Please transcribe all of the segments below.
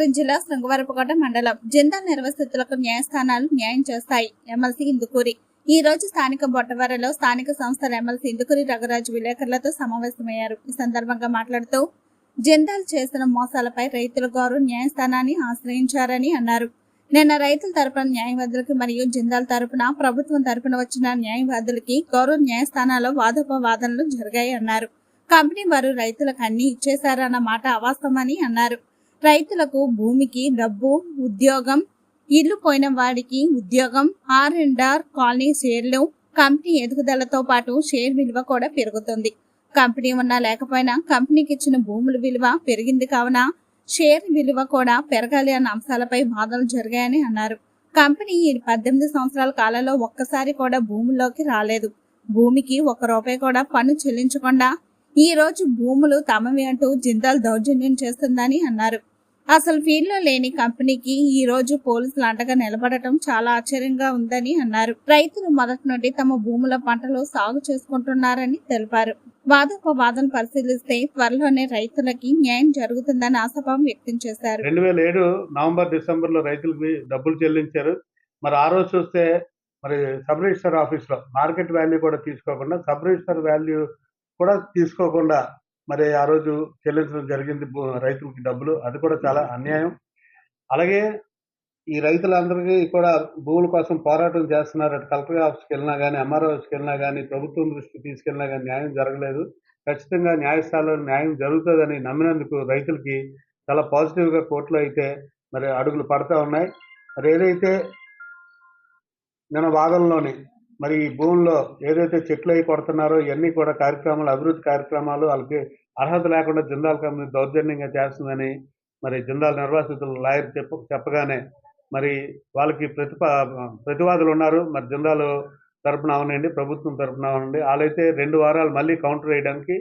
విజయనగరం జిల్లా శృంగవరపుకోట మండలం జిందాల్ నిర్వసితులకు న్యాయస్థానాలు న్యాయం చేస్తాయి. ఎమ్మెల్సీ ఇందుకూరి. ఈ రోజు స్థానిక బొట్టవరలో స్థానిక సంస్థల ఎమ్మెల్సీ ఇందుకూరి రఘురాజు విలేకరులతో సమావేశమయ్యారు. ఈ సందర్భంగా మాట్లాడుతూ జిందాల్ చేసిన మోసాలపై రైతుల గౌరవ న్యాయస్థానాన్ని ఆశ్రయించారని అన్నారు. నిన్న రైతుల తరపున న్యాయవాదులకు మరియు జిందాల్ తరపున ప్రభుత్వం తరపున వచ్చిన న్యాయవాదులకి గౌరవ న్యాయస్థానాల్లో వాదోపవాదనలు జరిగాయి అన్నారు కంపెనీ వారు రైతులకు అన్ని ఇచ్చేశారన్న మాట అవాస్తవమని అన్నారు. రైతులకు భూమికి డబ్బు ఉద్యోగం ఇల్లు పోయిన వారికి ఉద్యోగం ఆర్ అండ్ ఆర్ కాలనీ షేర్లు కంపెనీ ఎదుగుదలతో పాటు షేర్ విలువ కూడా పెరుగుతుంది. కంపెనీ ఉన్నా లేకపోయినా కంపెనీకి ఇచ్చిన భూముల విలువ పెరిగింది కావున షేర్ విలువ కూడా పెరగాలి అన్న అంశాలపై వాదనలు జరిగాయని అన్నారు. కంపెనీ ఈ పద్దెనిమిది సంవత్సరాల కాలంలో ఒక్కసారి కూడా భూముల్లోకి రాలేదు. భూమికి ఒక్క రూపాయి కూడా పన్ను చెల్లించకుండా ఈ రోజు భూములు తమవి అంటూ జిందాల్ దౌర్జన్యం చేస్తుందని అన్నారు. అసలు ఫీల్డ్లో లేని కంపెనీకి ఈ రోజు పోలీసులు అండగా నిలబడటం చాలా ఆశ్చర్యంగా ఉందని అన్నారు. రైతులు మొదటి నుండి తమ భూముల పంటలు సాగు చేసుకుంటున్నారని తెలిపారు. వాదోపవాదం పరిశీలిస్తే త్వరలోనే రైతులకి న్యాయం జరుగుతుందని ఆశాభావం వ్యక్తం చేశారు. రెండు వేల ఏడు నవంబర్ డిసెంబర్లో రైతులకి డబ్బులు చెల్లించారు. మరి ఆ రోజు చూస్తే మరి సబ్ రిజిస్టర్ ఆఫీస్లో మార్కెట్ వాల్యూ కూడా తీసుకోకుండా సబ్ రిజిస్టర్ వాల్యూ కూడా తీసుకోకుండా మరి ఆ రోజు చెల్లించడం జరిగింది భూ- రైతులకి డబ్బులు. అది కూడా చాలా అన్యాయం. అలాగే ఈ రైతులందరికీ కూడా భూముల కోసం పోరాటం చేస్తున్నారు అటు కలెక్టర్ ఆఫీస్కి వెళ్ళినా కానీ ఎంఆర్ఓ ఆఫీస్కి వెళ్ళినా కానీ ప్రభుత్వం దృష్టికి తీసుకెళ్ళినా కానీ న్యాయం జరగలేదు. ఖచ్చితంగా న్యాయస్థానంలో న్యాయం జరుగుతుందని నమ్మినందుకు రైతులకి చాలా పాజిటివ్గా కోర్టులో అయితే మరి అడుగులు పడతా ఉన్నాయి. మరి ఏదైతే నిన్న వాదనలోని మరి ఈ భూముల్లో ఏదైతే చెట్లు అయి కొడుతున్నారో ఇవన్నీ కూడా కార్యక్రమాలు అభివృద్ధి కార్యక్రమాలు వాళ్ళకి అర్హత లేకుండా జిందాల్ కంపెనీ దౌర్జన్యంగా చేస్తుందని మరి జిందాల్ నిర్వాసితులు లాయర్ చెప్ప చెప్పగానే మరి వాళ్ళకి ప్రతిప ప్రతివాదులు ఉన్నారు. మరి జిందాల్ తరపున అవనండి ప్రభుత్వం తరపున అవనండి. వాళ్ళైతే రెండు వారాలు మళ్ళీ కౌంటర్ వేయడానికి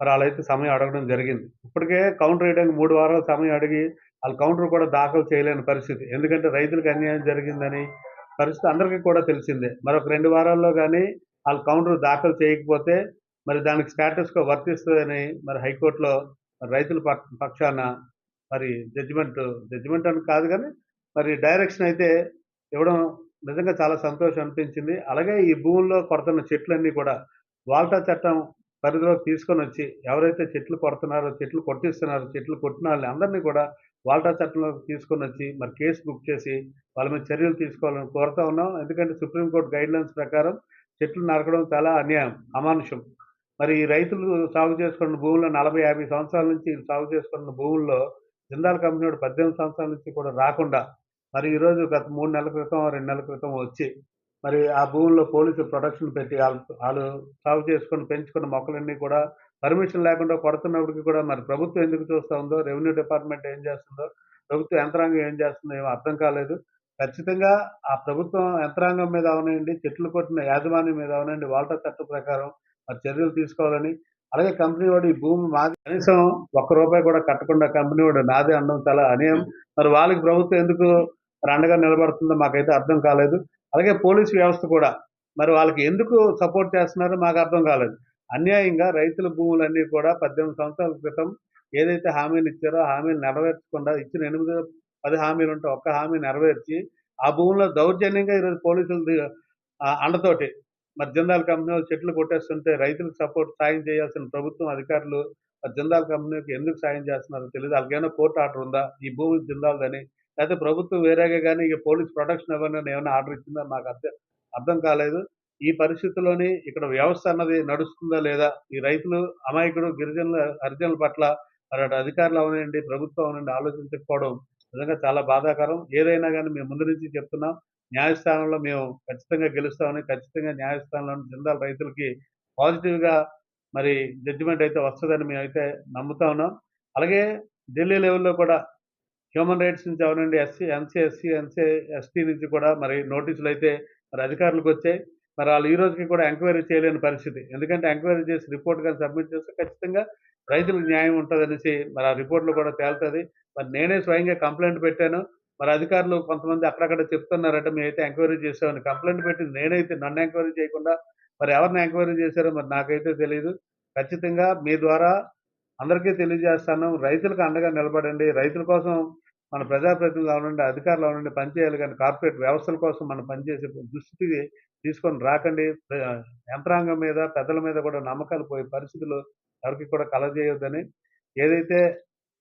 మరి వాళ్ళైతే సమయం అడగడం జరిగింది. ఇప్పటికే కౌంటర్ వేయడానికి మూడు వారాలు సమయం అడిగి వాళ్ళు కౌంటర్ కూడా దాఖలు చేయలేని పరిస్థితి. ఎందుకంటే రైతులకు అన్యాయం జరిగిందని పరిస్థితి అందరికీ కూడా తెలిసిందే. మరొక రెండు వారాల్లో కానీ వాళ్ళు కౌంటర్ దాఖలు చేయకపోతే మరి దానికి స్టేటస్గా వర్తిస్తుందని మరి హైకోర్టులో మరి రైతుల పక్షాన మరి జడ్జిమెంట్ జడ్జిమెంట్ అని కాదు కానీ మరి డైరెక్షన్ అయితే ఇవ్వడం నిజంగా చాలా సంతోషం అనిపించింది. అలాగే ఈ భూముల్లో కొడుతున్న చెట్లన్నీ కూడా వాల్టా చట్టం పరిధిలోకి తీసుకొని వచ్చి ఎవరైతే చెట్లు కొడుతున్నారో చెట్లు కొట్టిస్తున్నారో చెట్లు కొట్టిన వాళ్ళని అందరినీ కూడా వాల్టా చట్టంలోకి తీసుకొని వచ్చి మరి కేసు బుక్ చేసి వాళ్ళ మీద చర్యలు తీసుకోవాలని కోరుతా ఉన్నాం. ఎందుకంటే సుప్రీంకోర్టు గైడ్లైన్స్ ప్రకారం చెట్లు నరకడం చాలా అన్యాయం అమానుషం. మరి రైతులు సాగు చేసుకున్న భూముల్లో నలభై యాభై సంవత్సరాల నుంచి సాగు చేసుకున్న భూముల్లో జిందాల్ కంపెనీ వాడు పద్దెనిమిది సంవత్సరాల నుంచి కూడా రాకుండా మరి ఈరోజు గత మూడు నెలల క్రితం రెండు నెలల క్రితం వచ్చి మరి ఆ భూముల్లో పోలీసులు ప్రొడక్షన్ పెట్టి వాళ్ళు వాళ్ళు సాగు చేసుకొని పెంచుకున్న మొక్కలన్నీ కూడా పర్మిషన్ లేకుండా కొడుతున్నప్పటికీ కూడా మరి ప్రభుత్వం ఎందుకు చూస్తూ ఉందో రెవెన్యూ డిపార్ట్మెంట్ ఏం చేస్తుందో ప్రభుత్వ యంత్రాంగం ఏం చేస్తుందో ఏమో అర్థం కాలేదు. ఖచ్చితంగా ఆ ప్రభుత్వం యంత్రాంగం మీద అవనండి చెట్లు కొట్టిన యాజమాన్యం మీద అవనండి వాల్టర్ చట్టం ప్రకారం మరి చర్యలు తీసుకోవాలని. అలాగే కంపెనీ వాడు ఈ భూమి మాది. కనీసం ఒక్క రూపాయి కూడా కట్టకుండా కంపెనీ వాడు నాదే అనడం చాలా అన్యాయం. మరి వాళ్ళకి ప్రభుత్వం ఎందుకు రండగా అండగా నిలబడుతుందో మాకైతే అర్థం కాలేదు. అలాగే పోలీసు వ్యవస్థ కూడా. మరి వాళ్ళకి ఎందుకు సపోర్ట్ చేస్తున్నారో మాకు అర్థం కాలేదు. అన్యాయంగా రైతుల భూములన్నీ కూడా పద్దెనిమిది సంవత్సరాల క్రితం ఏదైతే హామీలు ఇచ్చారో హామీలు నెరవేర్చకుండా ఇచ్చిన ఎనిమిది పది హామీలు ఉంటే ఒక్క హామీ నెరవేర్చి ఆ భూముల్లో దౌర్జన్యంగా ఈరోజు పోలీసులు అండతోటి మరి జిందాల్ కంపెనీ వాళ్ళు చెట్లు కొట్టేస్తుంటే రైతులకు సపోర్ట్ సాయం చేయాల్సిన ప్రభుత్వం అధికారులు జిందాల్ కంపెనీకి ఎందుకు సాయం చేస్తున్నారో తెలియదు వాళ్ళకేమైనా కోర్టు ఆర్డర్ ఉందా? ఈ భూమి జిందాల్దని లేకపోతే ప్రభుత్వం వేరేగా కానీ ఇక పోలీస్ ప్రొటెక్షన్ ఇవ్వని ఏమైనా ఆర్డర్ ఇచ్చిందా? మాకు అర్థం అర్థం కాలేదు. ఈ పరిస్థితుల్లోని ఇక్కడ వ్యవస్థ అన్నది నడుస్తుందా లేదా? ఈ రైతులు అమాయకుడు గిరిజనుల హరిజనుల పట్ల మరి అటు అధికారులు అవనండి ప్రభుత్వం అవనండి ఆలోచించకపోవడం నిజంగా చాలా బాధాకరం. ఏదైనా కానీ మేము ముందు నుంచి చెప్తున్నాం. న్యాయస్థానంలో మేము ఖచ్చితంగా గెలుస్తామని ఖచ్చితంగా న్యాయస్థానంలో జిల్లాల రైతులకి పాజిటివ్గా మరి జడ్జిమెంట్ అయితే వస్తుందని మేమైతే నమ్ముతా ఉన్నాం. అలాగే ఢిల్లీ లెవెల్లో కూడా హ్యూమన్ రైట్స్ నుంచి అవనండి SC NC SC NC ST నుంచి కూడా మరి నోటీసులు అయితే మరి అధికారులకు వచ్చాయి. మరి వాళ్ళు ఈ రోజుకి కూడా ఎంక్వైరీ చేయలేని పరిస్థితి. ఎందుకంటే ఎంక్వైరీ చేసి రిపోర్ట్ కానీ సబ్మిట్ చేస్తే ఖచ్చితంగా రైతులకు న్యాయం ఉంటుంది అనేసి మరి ఆ రిపోర్ట్లో కూడా తేలుతుంది. మరి నేనే స్వయంగా కంప్లైంట్ పెట్టాను. మరి అధికారులు కొంతమంది అక్కడక్కడ చెప్తున్నారంటే మేమైతే ఎంక్వైరీ చేసామని కంప్లైంట్ పెట్టింది. నేనైతే నన్ను ఎంక్వైరీ చేయకుండా మరి ఎవరిని ఎంక్వైరీ చేశారో మరి నాకైతే తెలియదు ఖచ్చితంగా మీ ద్వారా అందరికీ తెలియజేస్తాను. రైతులకు అండగా నిలబడండి. రైతుల కోసం మన ప్రజాప్రతినిధులు అవనండి అధికారులు అవనండి పనిచేయాలి కానీ కార్పొరేట్ వ్యవస్థల కోసం మనం పనిచేసే దుస్థితి తీసుకొని రాకండి. యంత్రాంగం మీద పెద్దల మీద కూడా నమ్మకాలు పోయే పరిస్థితులు ఎవరికి కూడా కలజేయొద్దని ఏదైతే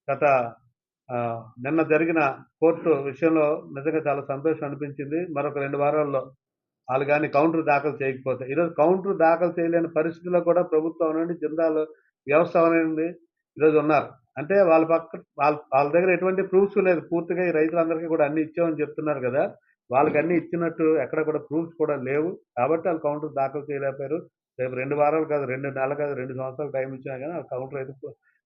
గత నిన్న జరిగిన కోర్టు విషయంలో నిజంగా చాలా సంతోషం అనిపించింది. మరొక రెండు వారాల్లో వాళ్ళు కానీ కౌంటర్ దాఖలు చేయకపోతే. ఈరోజు కౌంటర్ దాఖలు చేయలేని పరిస్థితిలో కూడా ప్రభుత్వం అవనండి జిందాలు వ్యవస్థ అనేది ఈరోజు ఉన్నారు. అంటే వాళ్ళ పక్క వాళ్ళ వాళ్ళ దగ్గర ఎటువంటి ప్రూఫ్స్ లేదు. పూర్తిగా ఈ రైతులందరికీ కూడా అన్ని ఇచ్చామని చెప్తున్నారు కదా. వాళ్ళకి అన్ని ఇచ్చినట్టు ఎక్కడ కూడా ప్రూఫ్స్ కూడా లేవు. కాబట్టి వాళ్ళు కౌంటర్ దాఖలు చేయలేకపోయారు. రేపు రెండు వారాలు కాదు రెండు నెలలు కాదు రెండు సంవత్సరాలు టైం ఇచ్చినా కానీ వాళ్ళు కౌంటర్ అయితే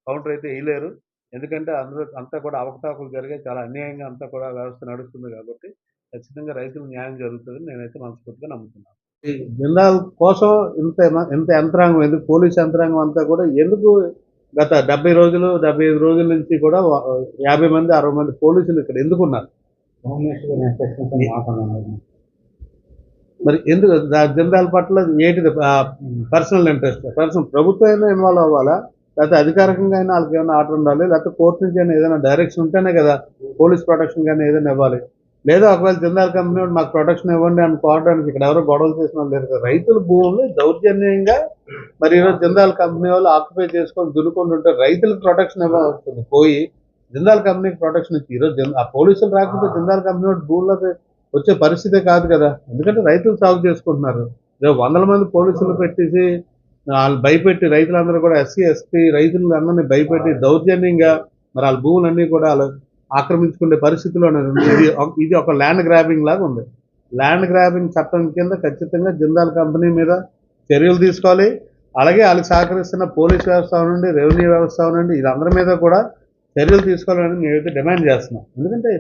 కౌంటర్ అయితే వేయలేరు. ఎందుకంటే అందులో అంతా కూడా అవకతవకలు జరిగాయి. చాలా అన్యాయంగా అంతా కూడా వ్యవస్థ నడుస్తుంది కాబట్టి ఖచ్చితంగా రైతులకు న్యాయం జరుగుతుంది నేనైతే మనస్ఫూర్తిగా నమ్ముతున్నాను. జిందాల్ కోసం ఇంత ఇంత యంత్రాంగం ఎందుకు పోలీస్ యంత్రాంగం అంతా కూడా ఎందుకు గత డెబ్బై రోజులు డెబ్బై ఐదు రోజుల నుంచి కూడా యాభై మంది అరవై మంది పోలీసులు ఇక్కడ ఎందుకు ఉన్నారు? మరి ఎందుకు? దా- జిందాల్ పట్ల ఏంటిది? పర్సనల్ ఇంట్రెస్ట్ పర్సనల్ ప్రభుత్వం అయినా ఇన్వాల్వ్ అవ్వాలా? లేకపోతే అధికారికంగా అయినా వాళ్ళకి ఏమైనా ఆర్డర్ ఉండాలి? లేకపోతే కోర్టు నుంచి అయినా ఏదైనా డైరెక్షన్ ఉంటేనే కదా పోలీస్ ప్రొటెక్షన్ కానీ ఏదైనా ఇవ్వాలి. లేదా ఒకవేళ జిందాల్ కంపెనీ వాడు మాకు ప్రొటెక్షన్ ఇవ్వండి అని కోరడానికి ఇక్కడ ఎవరో గొడవలు చేసిన వాళ్ళు లేరు రైతుల భూములు దౌర్జన్యంగా మరి ఈరోజు జిందాల్ కంపెనీ వాళ్ళు ఆక్యుపై చేసుకొని దున్నుకుంటుంటే రైతులకు ప్రొటెక్షన్ ఇవ్వాల్సింది పోయి జిందాల్ కంపెనీకి ప్రొటెక్షన్ ఇచ్చి ఈరోజు ఆ పోలీసులు రాకపోతే జిందాల్ కంపెనీ వాడు భూములకు వచ్చే పరిస్థితే కాదు కదా. ఎందుకంటే రైతులు సాగు చేసుకుంటున్నారు. రేపు వందల మంది పోలీసులు పెట్టేసి వాళ్ళు భయపెట్టి రైతులందరూ కూడా ఎస్సీ ఎస్టీ రైతులందరినీ భయపెట్టి దౌర్జన్యంగా మరి వాళ్ళ భూములన్నీ కూడా వాళ్ళు ఆక్రమించుకునే పరిస్థితిలో ఉంది ఇది ఇది ఒక ల్యాండ్ గ్రాబింగ్ లాగా ఉంది. ల్యాండ్ గ్రాబింగ్ చట్టం కింద ఖచ్చితంగా జిందాల్ కంపెనీ మీద చర్యలు తీసుకోవాలి. అలాగే వాళ్ళకి సహకరిస్తున్న పోలీస్ వ్యవస్థ నుండి రెవెన్యూ వ్యవస్థ అవనండి ఇదందరి మీద కూడా చర్యలు తీసుకోవాలని మేమైతే డిమాండ్ చేస్తున్నాం. ఎందుకంటే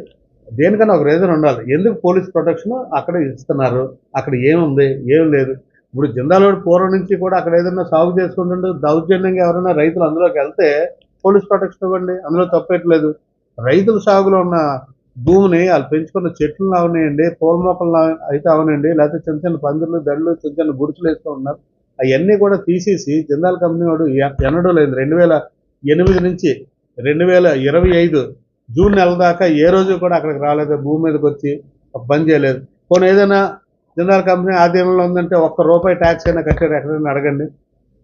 దేనికన్నా ఒక రీజన్ ఉండాలి. ఎందుకు పోలీస్ ప్రొటెక్షన్ అక్కడ ఇస్తున్నారు? అక్కడ ఏముంది? ఏం లేదు? ఇప్పుడు జిందాలోడు పూర్వం నుంచి కూడా అక్కడ ఏదైనా సాగు చేసుకుంటుంటే దౌర్జన్యంగా ఎవరైనా రైతులు అందులోకి వెళ్తే పోలీస్ ప్రొటెక్షన్ ఇవ్వండి అందులో తప్పేట్లేదు. రైతుల సాగులో ఉన్న భూమిని వాళ్ళు పెంచుకున్న చెట్లు అవనివ్వండి పూల మొక్కలు అయితే అవనండి లేకపోతే చిన్న చిన్న పందులు దళ్ళు చిన్న చిన్న గుడుచులు వేస్తూ ఉన్నారు. అవన్నీ కూడా తీసేసి జిందాల్ కంపెనీ వాడు ఎ- ఎన్నడూ లేదు. రెండు వేల ఎనిమిది నుంచి రెండు వేల ఇరవై ఐదు జూన్ నెల దాకా ఏ రోజు కూడా అక్కడికి రాలేదు భూమి మీదకి వచ్చి బంద్ పని చేయలేదు. పోనీ ఏదైనా జిందాల్ కంపెనీ ఆధీనంలో ఉందంటే ఒక్క రూపాయి ట్యాక్స్ అయినా కట్టారు ఎక్కడైనా అడగండి.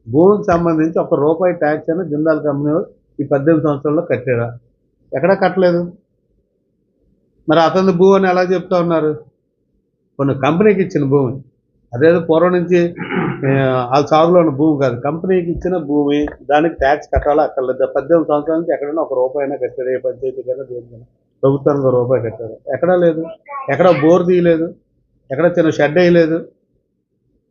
భూమికి సంబంధించి ఒక్క రూపాయి ట్యాక్స్ అయినా జిందాల్ కంపెనీ ఈ పద్దెనిమిది సంవత్సరాల్లో కట్టారా ఎక్కడా కట్టలేదు. మరి అతని భూమి అని ఎలా చెప్తా ఉన్నారు? కొన్ని కంపెనీకి ఇచ్చిన భూమి. అదేదో పూర్వం నుంచి ఆ, వాళ్ళ సాగులో ఉన్న భూమి కాదు. కంపెనీకి ఇచ్చిన భూమి దానికి ట్యాక్స్ కట్టాలా అక్కర్లేదు పద్దెనిమిది సంవత్సరాల నుంచి ఎక్కడైనా ఒక రూపాయి అయినా కట్టారు ఏ పంచాయతీ కన్నా దేనికైనా. ప్రభుత్వానికి ఒక రూపాయి కట్టారు. ఎక్కడా లేదు. ఎక్కడ బోర్ తీయలేదు. ఎక్కడ చిన్న షెడ్ వేయలేదు.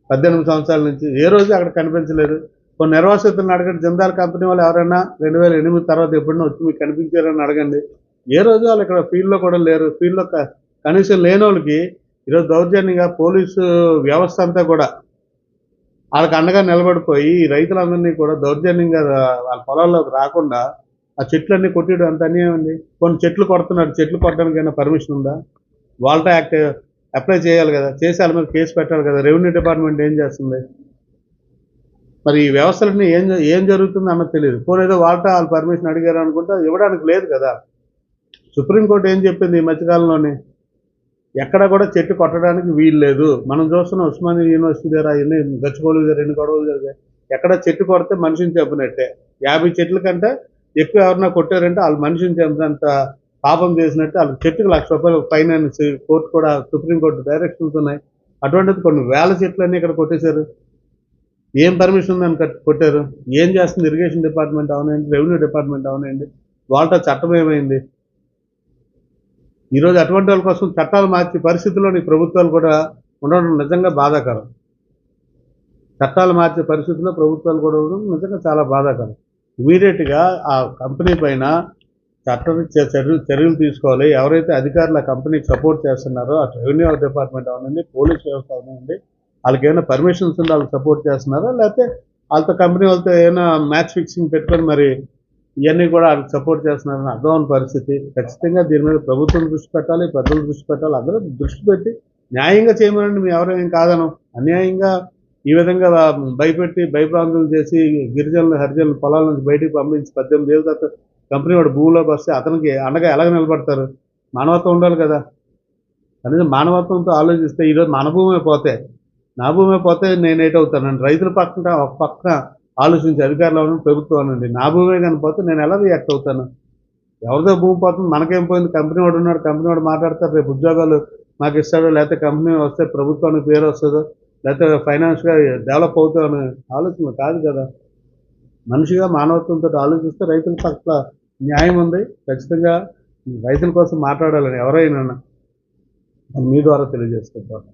పద్దెనిమిది సంవత్సరాల నుంచి ఏ రోజు అక్కడ కనిపించలేదు. కొన్ని నిర్వాసితులను అడగండి జిందాల్ కంపెనీ వాళ్ళు ఎవరైనా రెండు వేల ఎనిమిది తర్వాత ఎప్పుడైనా వచ్చి మీకు కనిపించారని అడగండి. ఏ రోజు వాళ్ళు ఇక్కడ ఫీల్డ్లో కూడా లేరు. ఫీల్డ్లో కనీసం లేని వాళ్ళకి ఈరోజు దౌర్జన్యంగా పోలీసు వ్యవస్థ అంతా కూడా వాళ్ళకి అండగా నిలబడిపోయి ఈ రైతులందరినీ కూడా దౌర్జన్యంగా వాళ్ళ పొలాల్లోకి రాకుండా ఆ చెట్లన్నీ కొట్టేయడం అంత అన్యాయం ఉంది కొన్ని చెట్లు కొడుతున్నారు. చెట్లు కొట్టడానికైనా పర్మిషన్ ఉందా? వాల్టా యాక్ట్ అప్లై చేయాలి కదా చేసి వాళ్ళ మీద కేసు పెట్టాలి కదా రెవెన్యూ డిపార్ట్మెంట్ ఏం చేస్తుంది? మరి ఈ వ్యవస్థలన్నీ ఏం జ- ఏం జరుగుతుందో అన్నది తెలియదు. పోనీ ఏదో వాళ్ళ వాళ్ళు పర్మిషన్ అడిగారు అనుకుంటే ఇవ్వడానికి లేదు కదా. సుప్రీంకోర్టు ఏం చెప్పింది ఈ మధ్యకాలంలోనే? ఎక్కడ కూడా చెట్టు కొట్టడానికి వీలు లేదు. మనం చూస్తున్న ఉస్మానియా యూనివర్సిటీ దగ్గర ఎన్ని గచ్చిపోలు దగ్గర ఎన్ని గొడవలు జరిగాయి. ఎక్కడ చెట్టు కొడితే మనిషిని చంపినట్టే. యాభై చెట్ల కంటే ఎక్కువ ఎవరన్నా కొట్టారంటే వాళ్ళు మనిషిని చంపినంత పాపం చేసినట్టు వాళ్ళకి చెట్టుకు లక్ష రూపాయలు పైన కోర్టు కూడా సుప్రీంకోర్టు డైరెక్షన్స్ ఉన్నాయి. అటువంటిది కొన్ని వేల చెట్లన్నీ ఇక్కడ కొట్టేశారు. ఏం పర్మిషన్ ఉందని కొట్టారు? ఏం చేస్తుంది? ఇరిగేషన్ డిపార్ట్మెంట్ అవునండి రెవెన్యూ డిపార్ట్మెంట్ అవునండి. వాళ్ళతో చట్టం ఏమైంది? ఈరోజు అటువంటి వాళ్ళ కోసం చట్టాలు మార్చే పరిస్థితుల్లో ప్రభుత్వాలు కూడా ఉండడం నిజంగా బాధాకరం. చట్టాలు మార్చే పరిస్థితుల్లో ప్రభుత్వాలు కూడా ఉండడం నిజంగా చాలా బాధాకరం. ఇమీడియట్గా ఆ కంపెనీ పైన చట్టం చర్యలు చర్యలు తీసుకోవాలి. ఎవరైతే అధికారులు ఆ కంపెనీకి సపోర్ట్ చేస్తున్నారో ఆ రెవెన్యూ డిపార్ట్మెంట్ అవనండి పోలీస్ వ్యవస్థ అవనండి వాళ్ళకి ఏమైనా పర్మిషన్స్ ఉండి వాళ్ళకి సపోర్ట్ చేస్తున్నారా? లేకపోతే వాళ్ళతో కంపెనీ వాళ్ళతో ఏమైనా మ్యాచ్ ఫిక్సింగ్ పెట్టుకొని మరి ఇవన్నీ కూడా వాళ్ళకి సపోర్ట్ చేస్తున్నారని అర్థం అవని పరిస్థితి. ఖచ్చితంగా దీని మీద ప్రభుత్వం దృష్టి పెట్టాలి పెద్దలు దృష్టి పెట్టాలి అందరూ దృష్టి పెట్టి న్యాయంగా చేయమనండి మేము ఎవరేం కాదను అన్యాయంగా ఈ విధంగా భయపెట్టి భయప్రాంతులు చేసి గిరిజనులు హరిజనులు పొలాల నుంచి బయటికి పంపించి పద్దెనిమిది ఏళ్ళ తర్వాత కంపెనీ వాడు భూమిలోకి వస్తే అతనికి అండగా ఎలాగ నిలబడతారు? మానవత్వం ఉండాలి కదా. కనీసం మానవత్వంతో ఆలోచిస్తే ఈరోజు మన భూమే పోతే నా భూమే పోతే నేను అవుతానండి రైతుల పక్కన ఒక పక్కన ఆలోచించి అధికారులు ఉన్న ప్రభుత్వం అండి నా భూమే కానీ పోతే నేను ఎలా రియాక్ట్ అవుతాను? ఎవరిదో భూమి పోతుంది మనకేం పోయింది? కంపెనీ వాడు ఉన్నాడు కంపెనీ వాడు మాట్లాడతారు రేపు ఉద్యోగాలు మాకు ఇస్తాడో లేకపోతే కంపెనీ వస్తే ప్రభుత్వానికి పేరు వస్తుందో లేకపోతే ఫైనాన్స్గా డెవలప్ అవుతామని ఆలోచన కాదు కదా. మనిషిగా మానవత్వంతో ఆలోచిస్తే రైతుల పట్ల న్యాయం ఉంది. ఖచ్చితంగా రైతుల కోసం మాట్లాడాలని ఎవరైనా మీ ద్వారా తెలియజేసుకుంటాను.